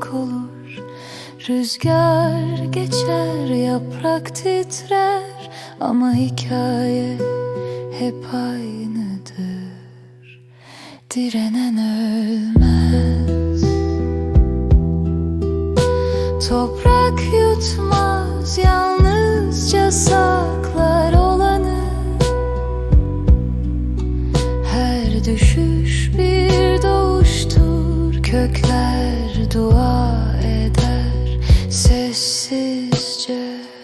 toprak olur. Rüzgar geçer yaprak titrer. Ama hikaye hep aynıdır. Direnen ölmez. Toprak yutmaz yalnızca saklar olanı. Her düşün treasure.